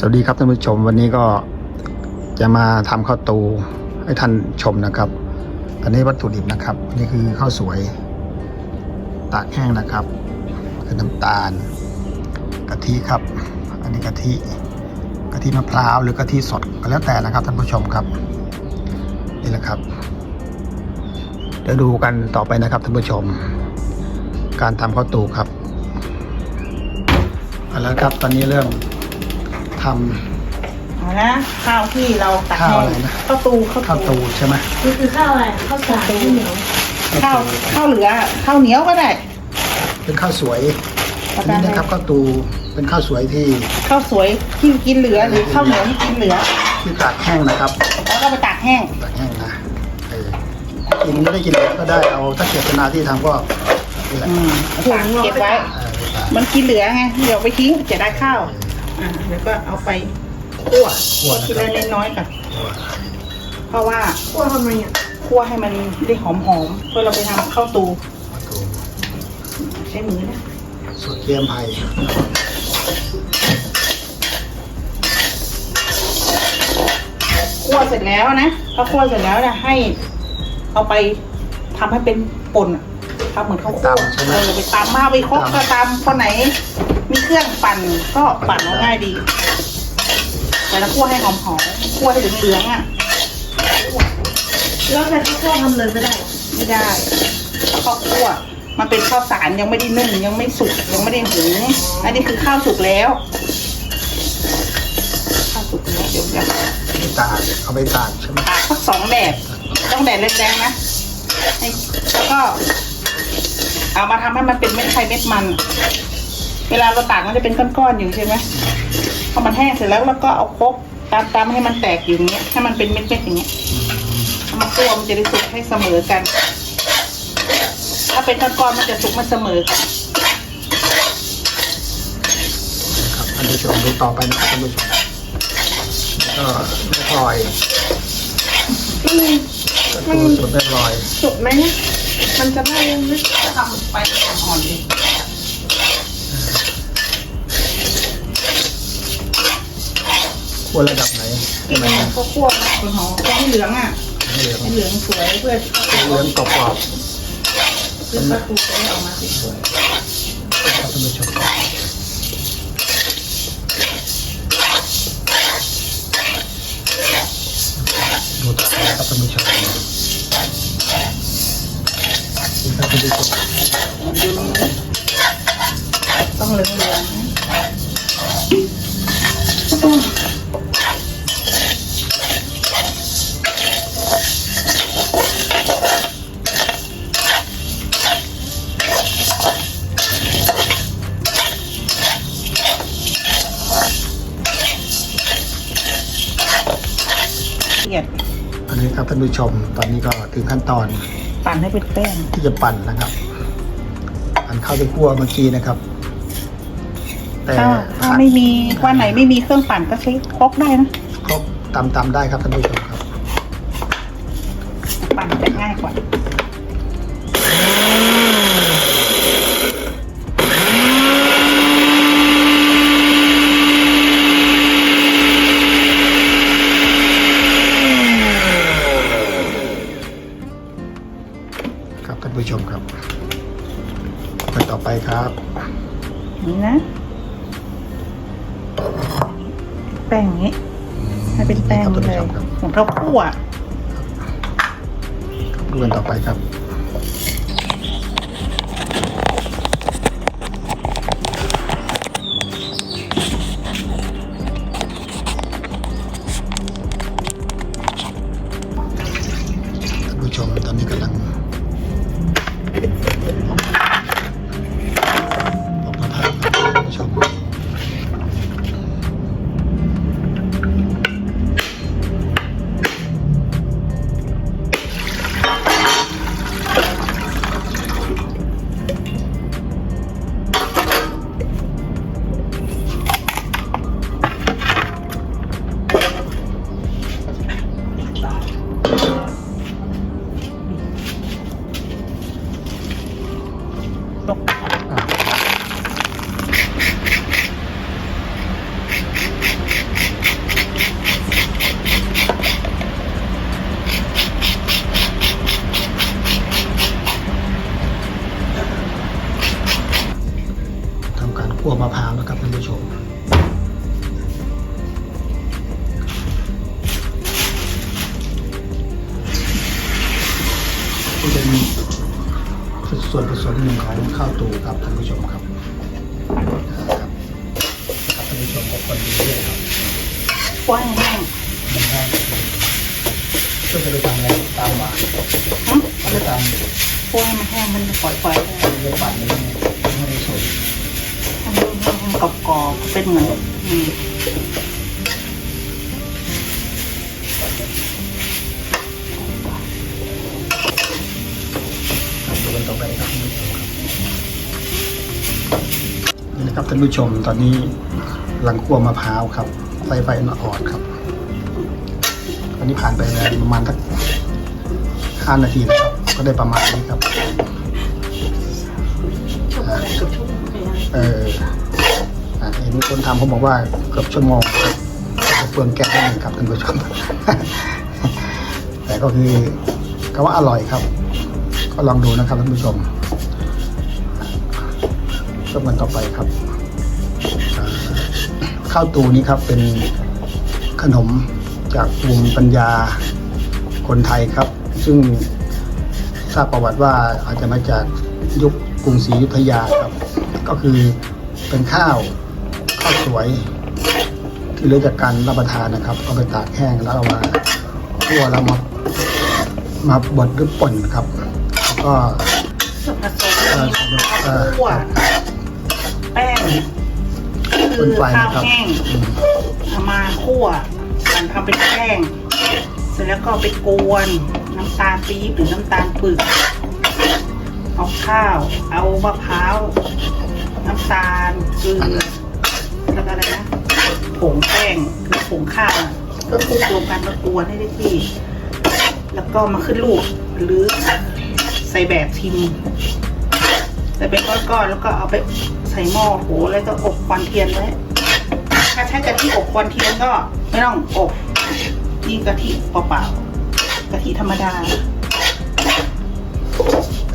สวัสดีครับท่านผู้ชมวันนี้ก็จะมาทำข้าวตูให้ท่านชมนะครับอันนี้วัตถุดิบนะครับ นี่คือข้าวสวยตากแห้งนะครับ คือน้ำตาลกะทิครับ อันนี้กะทิกะทิมะพร้าวหรือกะทิสดก็แล้วแต่นะครับท่านผู้ชมครับ นี่แหละครับเดี๋ยวดูกันต่อไปนะครับท่านผู้ชม การทำข้าวตูครับเอาละครับตอนนี้เริ่ม เอานะข้าวที่เราตักข้าวแห้อะไรงนะ ข้าวตูข้าวข้าวตูตูใช่ไหมนี่คือข้าวอะไรข้าวสารข้าวเหนียวข้าวข้าวเหลือข้าวเหนียวก็ได้เป็นข้าวสวยประอันมาณนี้นะครับข้าวตูเป็นข้าวสวยที่ข้าวสวยที่กินเหลือหรือข้าวเหนียวที่กินเหลือ ที่ตากแห้งนะครับแล้วก็ไปตากแห้งตากแห้งนะเออกินไม่ได้กินเลยก็ได้เอาถ้าเจตนาที่ทำก็นี่แหละอืมเอาตากเก็บไว้ เออตากมันกินเหลือไงเดี๋ยวไปทิ้งจะได้ข้าว อ่าแล้วก็เอาไปคั่วคั่วนะทีครัละบเล็กน้อยก่อนเพราะว่าคั่วทำไมอะคั่วให้มันได้หอมๆเพื่อเราไปทำข้าวตูข้าวตูใช้มือนะสูตรเกียมไผ่คั่วเสร็จแล้วนะพอคั่วเสร็จแล้วเนี่ยให้เอาไปทำให้เป็นป่นอะ ทำเหมือนข้าวคั่วเออไปตำมาไปครกก็ตำคนไหน มีเครื่องปั่นก็ปั่นเอาง่ายดีแต่ละคั่วให้หอมๆคั่วให้เหลืองๆอะแล้วแต่ข้าวคั่วทำเลยไม่ได้เหรอไม่ได้ข้าวคั่วมันเป็นข้าวสารยังไม่ได้นึ่งยังไม่สุกยังไม่ได้หุงอันนี้คือข้าวสุกแล้วข้าวสุกแล้วเดี๋ยวจะ ไปตากเอาไปตากใช่ไหมตากสักสองแดดต้องแดดแรงๆนะให้แล้วก็ เอามาทำให้มันเป็นเม็ดไข่เม็ดมัน เวลาเราตากมันจะเป็นก้อนๆอยู่ใช่ไหมพอมันแห้งเสร็จแล้วแล้วก็เอาครกตามๆให้มันแตกอยู่อย่างเงี้ยให้มันเป็นเม็ดๆอย่างเงี้ยเอามาคั่วมันจะได้สุกให้เสมอกัน ถ้าเป็นก้อนๆมันจะสุกไมันเสมอกันครับท่านผู้ชมดูต่อไปนะครับท่านผู้ชมก็ไม่พลอยอืมข้าวตูสูตรไม่พลอย สุกไหมเนี่ย มันจะได้ยังไหมจะทำไปอ่อนๆดิคั่วระดับไหนให้มันก็คั่วนะคนหอมคั่วให้เหลืองอะให้เหลืองให้เหลืองสวยเพื่อเหลืองกรอบๆเพื่อประตูจะได้ออกมาสวยๆครับท่านผู้ชมดูต่อไปครับท่านผู้ชมนี่ครับท่านผู้ชม ๆ ต้องเหลืองเหลืองเลียดอันนี้ครับท่านผู้ชมตอนนี้ก็ถึงขั้นตอน ปั่นให้เป็นแป้งที่จะปั่นนะครับปั่นเข้าไปคั่วเมื่อกี้นะครับ แต่ถ้าถ้าไม่มีวันไหนไม่มีเครื่องปั่นก็ใช้ครกได้นะครบตำตำได้ครับท่านผู้ชมครับ นี่นะ แป้งอย่างนี้ให้เป็นแป้งครับท่านเลผู้ยชมครับของข้าวคั่วดูกันต่อไปครับ หนึ่งของข้าวตูครับท่านผู้ชมครับครับครับท่านผู้ชมกับคนดีด้วยครับกว้างแห้งมันแห้งช่วยกันไปทำอะไรตามหวานหึเอาไปตามกว้างมันแห้งมันปล่อยๆเลยเรื่องปั่นนี้ไม่ได้สนให้มันกรอบๆเป็นเหมือน ท่านผู้ชมตอนนี้กำลังคั่วมะพร้าวครับไฟไฟอ่อนครับตอนนี้ผ่านไปแล้วประมาณสักห้านาทีนะครับ ก็ได้ประมาณนี้ครับเกือบชั่วโมงเลยนะเอเห็นคนทำเขาบอกว่าเกือบชั่วโมงเปลืองแก๊สนิดนึงครับท่านผู้ชม แต่ก็คือก็ว่าอร่อยครับ ก็ลองดูนะครับท่านผู้ชมชมกันต่อไปครับ ข้าวตูนี้ครับเป็นขนมจากภูมิปัญญาคนไทยครับ ซึ่งทราบประวัติว่าอาจจะมาจากยุคกรุงศรีอยุธยาครับ ก็คือเป็นข้าวข้าวสวย ที่เลือจากการรับประทานนะครับเอาไปตากแห้งแล้วเอามาคั่วแล้วมามาบดหรือป่นครับแล้วก็ส่วนผสมเอ่อมีเอ่ข้าวอคั่ว คืป่อนไฟข้าวนะครับแห้งอืมเอามาคั่วกันทำเป็นแป้ง เสร็จแล้วก็ไปกวนน้ำตาลปี๊บหรือน้ำตาลปึก เอาข้าว เอามะพร้าว น้ำตาลเกลือแล้วก็อะไรนะผงแป้งคือผงข้าวอะก็คลุกรวมกันแล้วกวนให้ได้ที่ แล้วก็มาขึ้นลูกหรือใส่แบบทิมใส่เป็นก้อนๆแล้วก็เอาไปใส่หม้อโหแล้วก็อบควันเทียนไว้ถ้าใช้กะทิอบควันเทียนก็ไม่ต้องอบนี่กะทิเปล่าๆกะทิธรรมดา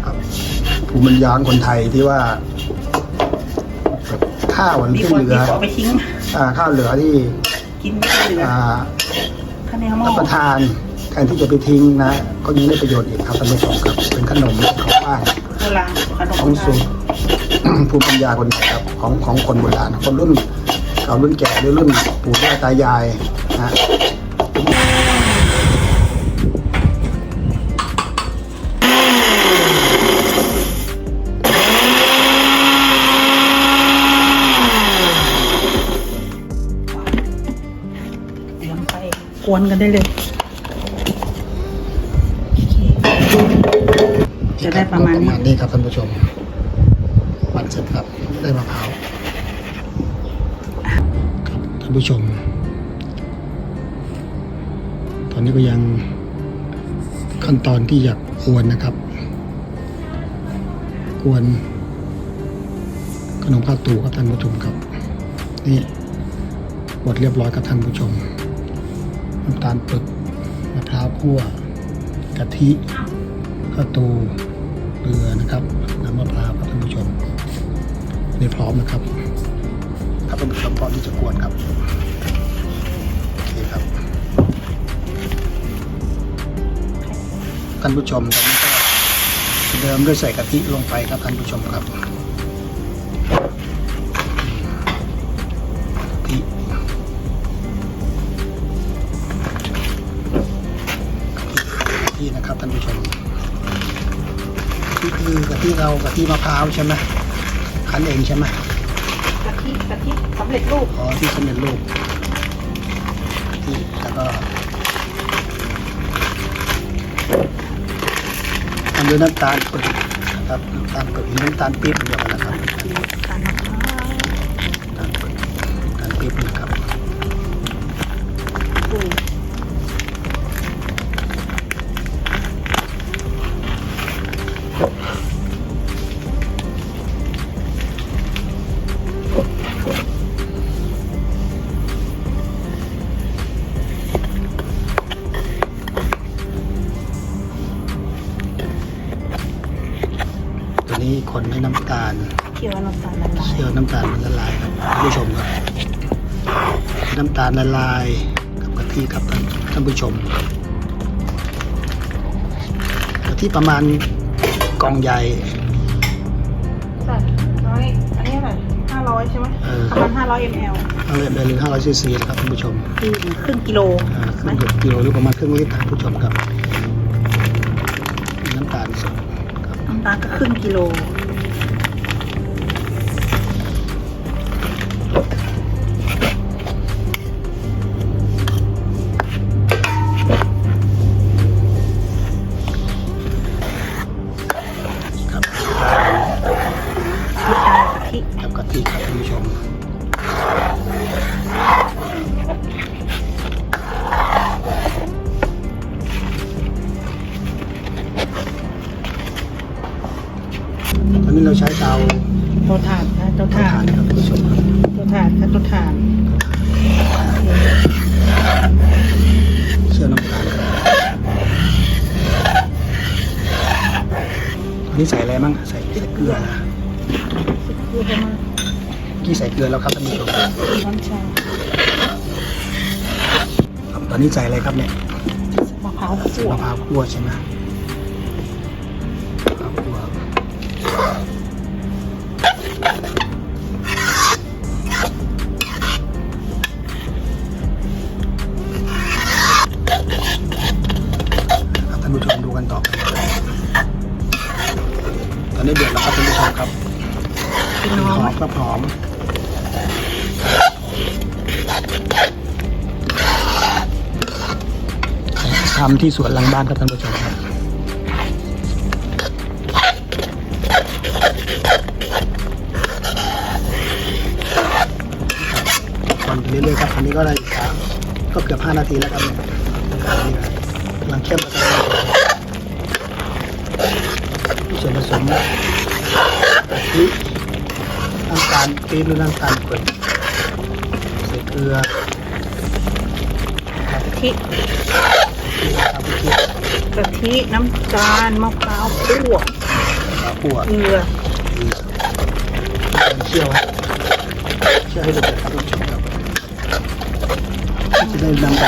ครับภูมิปัญญาของคนไทยที่ว่าข้าวมันมีที่คนเหลืมีอขอไปทิ้ง อ่าข้าวเหลือที่กินไม่เหลืออ่าข้าวในหม้อรับประทานแทนที่จะไปทิ้งนะ ก็ยังได้ประโยชน์อีกครับท่านผู้ชมครับเป็นขนมของว่างโบราณขนมขโบองราสูณตร ภูมิปัญญาคนไทยครับของของคนโบราณคนรุ่นเก่ารุ่นแก่หรือรุ่นปู่ย่าตายายนะเตรียมไปกวนกันได้เลยโอเคจะได้ประมาณประนี้มาณนี้ครับท่านผู้ชมมัน เสร็จครับได้มะพร้าวครับท่านผู้ชม ตอนนี้ก็ยังขั้นตอนที่อยากกวนนะครับกวนขนมข้าวตูครับท่านผู้ชมครับ นี่หมดเรียบร้อยครับท่านผู้ชมน้ำตาลปึกมะพร้าวคั่วกะทิข้าวตูเกลือนะครับ นี่พร้อมนะครับครับท่านผู้ชมพร้อมที่จะกวนครับโอเคครับท่านผู้ชมตอนนี้ก็เดิมด้วยใส่กะทิลงไปครับท่านผู้ชมครับทิกะทินะครับท่านผู้ชมกะทิคือกะทิเรากะทิมะพร้าวใช่ไหม คั้นเองใช่ไหมกะทิกะทิสำเร็จรูปอ๋อที่สำเร็จรูปกะทิแล้วก็ทำด้วยน้ำตาลปึกนะครับน้ำตาลปึกหรือน้ำตาลปี๊บเดียวกันนะครับตาลมะพร้าวน้ำตาลปึกน้ำตาลปี๊บนะครับ ละลายกับกะทิครับท่านผู้ชมกะทิประมาณกล่องใหญ่ใช่ร้อยอันนี้อะไห้าร้อยใช่ไหมประมาณห้าร้อยมลเอาเลยหรือห้าร้อยซีซีนะครับท่านผู้ชมคือครึ่งกิโลครึ่งกิโลหรือประมาณครึ่งลิตรครับท่านผู้ชมครับ น้ำตาลสดคน้ำตาลก็ครึ่งกิโล นนี้ใส่อะไรบ้างใส่ใส่เกลือนะเพื่อให้มันกี่ใส่เกลือแล้วครับท่านผู้ชมครับร้อนชาตอนนี้ใส่อะไรครับเนี่ยมะพร้าวใส่คั่วมะพร้าวคั่วใช่ไหมม ทำที่สวนหลังบ้านครับท่านผู้ชมครับทำไปเรื่อยๆครับอันนี้ก็ได้อีกครับก็เกือบ5นาทีแล้วครับเนี่ยอันนี้กำลังเข้มแล้วครับส่วนผสมกะทิน้ำตาลปี๊บหรือน้ำตาลกรวดใส่เกลือครับ กะทิครับเมื่อกี้กะทิน้ำตาลมะพร้าวคั่วข้าวคั่วเกลือเคี่ยวเคี่ยวให้เดือดครับท่านผู้ชมครับจะได้นำไป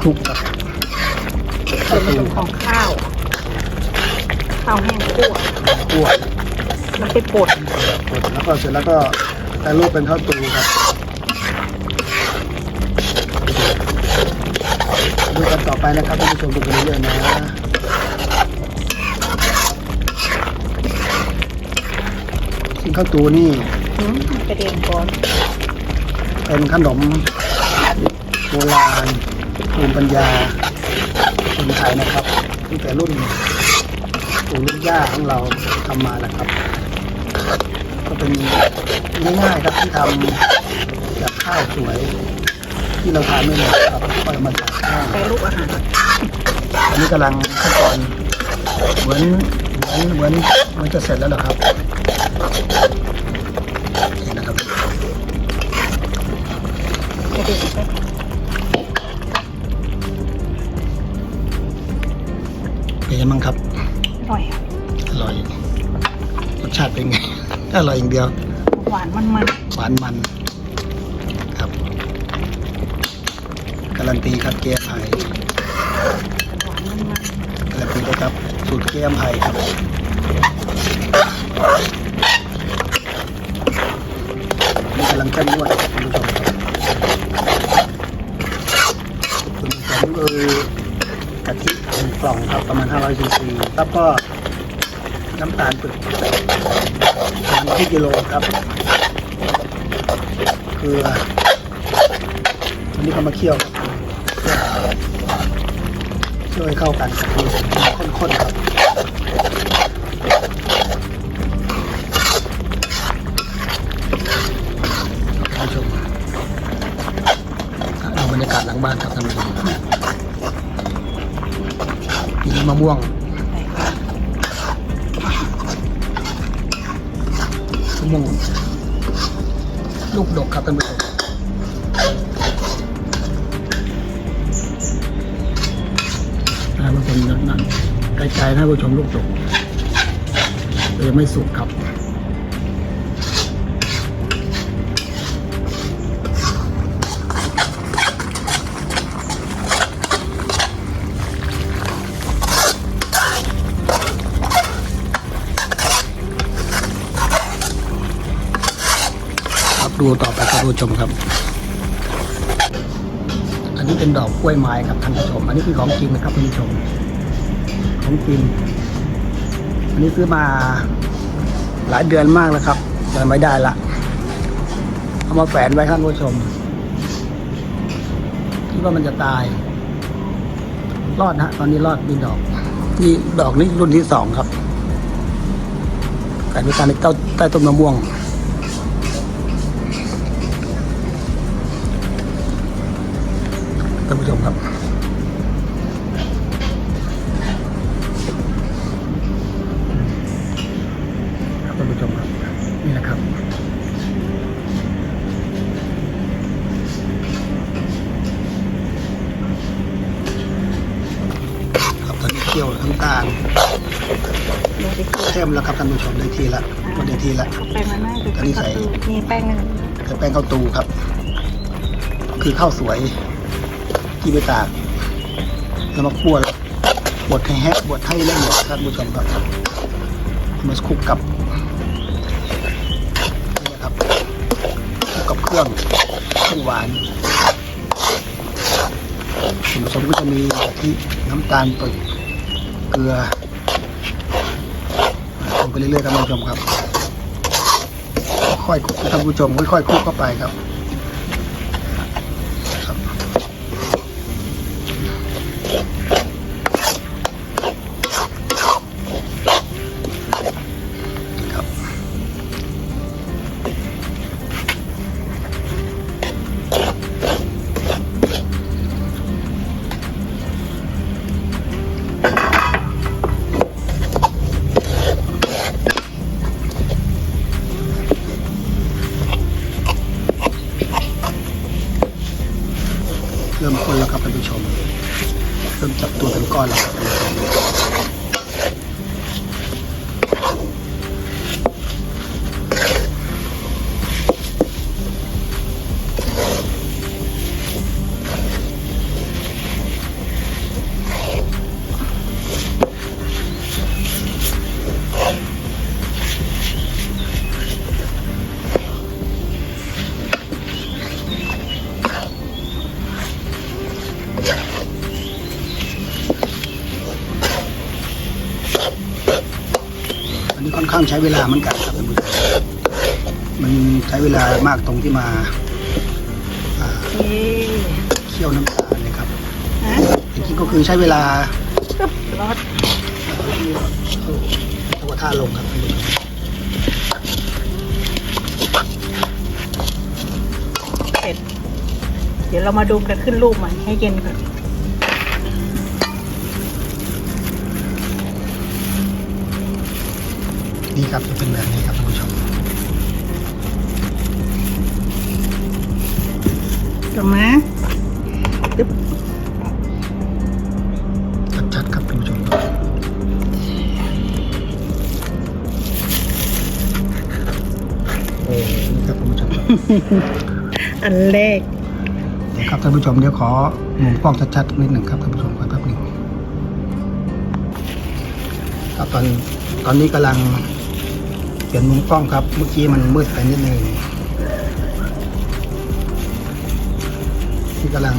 คลุกกับส่วนผสมของข้าวข้าวแห้งคั่วคั่วแล้วไปบดกดแล้วก็เสร็จแล้วก็แปรรูปเป็นข้าวตูครับ ดูกันต่อไปนะครับท่านผู้ชมดูไปเรื่อยๆนะซึ่งข้าวตูนี่หืมกระเด็นก่อน เป็นขนมโบราณภูมิปัญญาคนไทยนะครับตั้งแต่รุ่นปู่รุ่นย่าของเราทำมานะครับ ก็เป็นง่ายๆครับที่ทำจากข้าวสวย ที่เราทานไม่หมดครับก็เอามาจากข้าวแปรรูปอาหารอันนี้กำลังขั้นตอนเหมือนเหมือนเหมือนเหมันจะเสร็จแล้วเหรอครับนี่นะครับกระเด็นไปเป็นยังไงบ้างครับอร่อยอะอร่อยรสชาติเป็นไงอร่อยอย่างเดียว หวานมันมันหวานมัน ครับ การันตีครับเกียร์ไผ่การันตีเลยครับสูตรเกียร์ไผ่ครับนี่กำลังเข้มงวดคุณผู้ชมครับคุณผสมคือกะทิหนึ่งกล่องครับประมาณ 500ซีซีแล้วก็น้ำตาลปึกประมาณที่กิโลครับเกลืออันนี้ก็มาเคี่ยวครับ เคี่วให้เข้ากันข้นๆครับท่านผู้ชมเอาบรรยากาศหลังบ้านครับท่านผู้ชมมีมะม่วงมะม่วงลูกดกครับท่านผู้ชม ชมนั่นไกลๆท่าผู้ชมลูกดกยังไม่สุกครับดูต่อไปครับผู้ชมครับ นนี้เป็นดอกกล้วยไม้ครับท่านผู้ชม อันนี้คือของจริงนะครับท่านผู้ชม ของจริง อันนี้ซื้อมาหลายเดือนมากแล้วครับแต่ไม่ได้ละ เอามาแฝนไว้ท่านผู้ชม คิดว่ามันจะตาย รอดนะตอนนี้รอดมีดอก นี่ดอกนี้รุ่นที่สองครับแฝนไว้ใต้ใต้ใต้ต้นมะม่วง ป้งข้าวตูครับ คือข้าวสวยที่ไปตากแล้วมาคั่วแล้วบดให้แห้งบดให้ละเอียดครับท่านผู้ชมครับมาคลุกกับนี่นะครับคลุกกับเครื่องเครื่องหวานส่วนผสมก็จะมีกะทิน้ำตาลปึกเกลือทำไปเรื่อยๆครับท่านผู้ชมครับ ค่อยคลุกท่านผู้ชมค่อยๆคลุกเข้าไปครับ ข้างใช้เวลาเหมือนกันครับท่านผู้ชมมันใช้เวลามากตรงที่มาอ่าเอ๊ะเคี่ยวน้ำตาลนะครับฮะจริงๆก็คือใช้เวลาปึ๊บรอดตัวท่าลงครับท่านผู้ชมเสร็จ เดี๋ยวเรามาดูกันขึ้นรูปใหม่ให้เย็นก่อน นี่ครับจะเป็นแบบนี้ครับท่านผู้ชมถูกไหมปึ๊บชัดๆครับท่านผู้ชมครับโอ้นี่ครับท่านผู้ชมครับอันแรกเดี๋ยวครับท่านผู้ชมเดี๋ยวขอมุมกล้องชัดๆนิดหนึ่งครับท่านผู้ชมขอแป๊บหนึ่งครับตอนตอนนี้กำลังเปลี่ ยนมุมกล้องครับ เมื่อกี้มันมืดไปนิดนึงที่กำลัง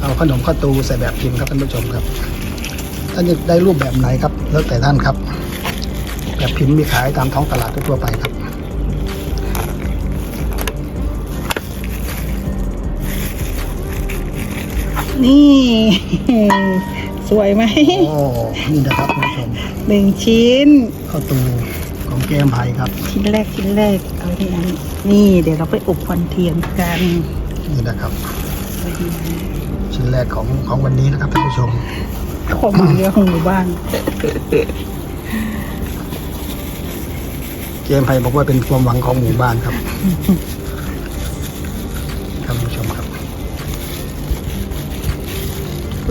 เอาขนมข้าวตูใส่แบบพิมพ์ครับท่านผู้ชมครับ ท่านจะได้รูปแบบไหนครับ แล้วแต่ท่านครับ แบบพิมพ์มีขายตามท้องตลาดทั่วไปครับนี่ สวยไหมโอ้นี่นะครับท่านผู้ชมหนึ่งชิ้นข้าวตูของแกมไผ่ครับ ชิ้นแรกชิ้นแรกเอาที่นั้นนี่เดี๋ยวเราไปอบควันเทียนกันนี่นะครับ ชิ้นแรกของของวันนี้นะครับท่านผู้ชมความหวังเดียวของหมู่บ้านเกมไผ่บอกว่าเป็นความหวังของหมู่บ้านครับท่านผู้ชมครับ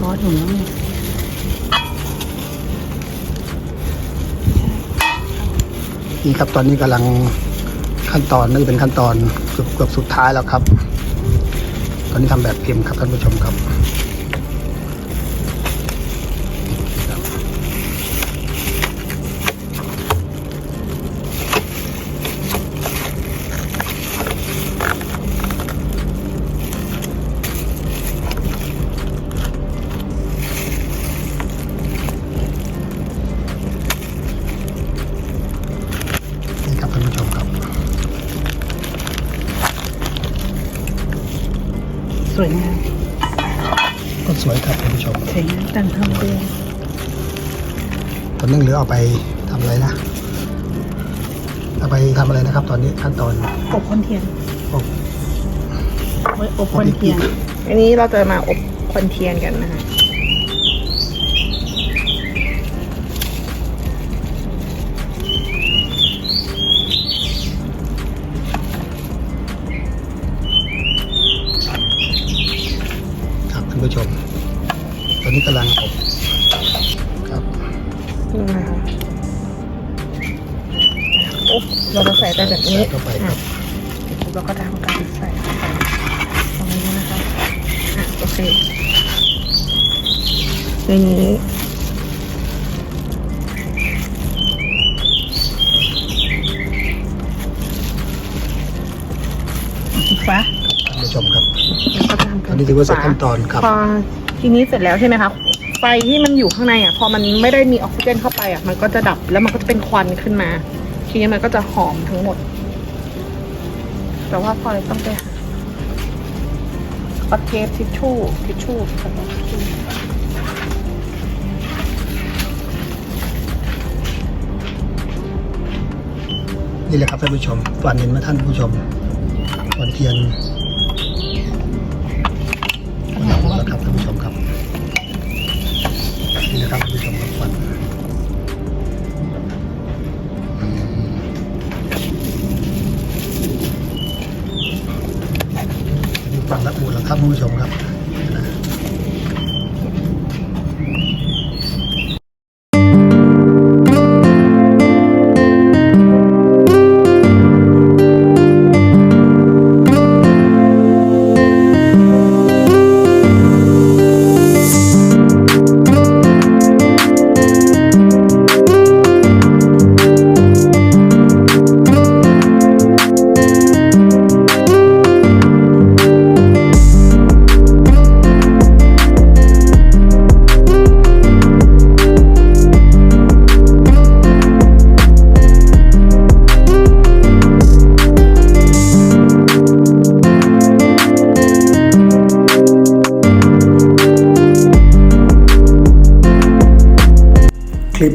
ร้อนอยู่นะ นี่ครับตอนนี้กำลังขั้นตอนนี่เป็นขั้นตอนเกือบเกือบสุดท้ายแล้วครับ ตอนนี้ทำแบบพิมพ์ครับท่านผู้ชมครับ ไปทำอะไรนะเอาไปทำอะไรนะครับ ตอนนี้ขั้นตอนอบควันเทียนอบไว้อบควันเทียน อันนี้เราจะมาอบควันเทียนกันนะคะครับท่านผู้ชม ตอนนี้กำลังอบครับนี่นะ เราจะใส่ไปแบบนี้ใส่เข้าไปครับแล้วก็ทำการใส่เข้าไปตรงนี้นะคะอะโอเคในนี้สีฟ้าท่านผู้ชมครับแล้วก็ทำตกาอนรนี้ถือว่าเสร็จขั้นตอนครับพอทีนี้เสร็จแล้วใช่ไหมคะไฟที่มันอยู่ข้างในอะ พอมันไม่ได้มีออกซิเจนเข้าไปอะ มันก็จะดับแล้วมันก็จะเป็นควันขึ้นมา ทีนี้มันก็จะหอมทั้งหมด แต่ว่าพอเลยต้องไปหาเอาเทปทิชชู่ทิชชู่กระดาษทิชชู่นี่แหละครับท่านผู้ชมฝันเห็นมาท่านผู้ชมฝันเทียน ฝันละอุแล้วครับท่านผู้ชมครับ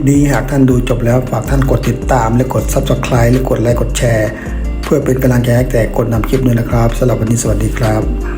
นี้หากท่านดูจบแล้วฝากท่านกดติดตามและกด Subscribe และกดไลค์กดแชร์ เพื่อเป็นกำลังใจให้แก่กดนำคลิปด้วยนะครับสำหรับวันนี้สวัสดีครับ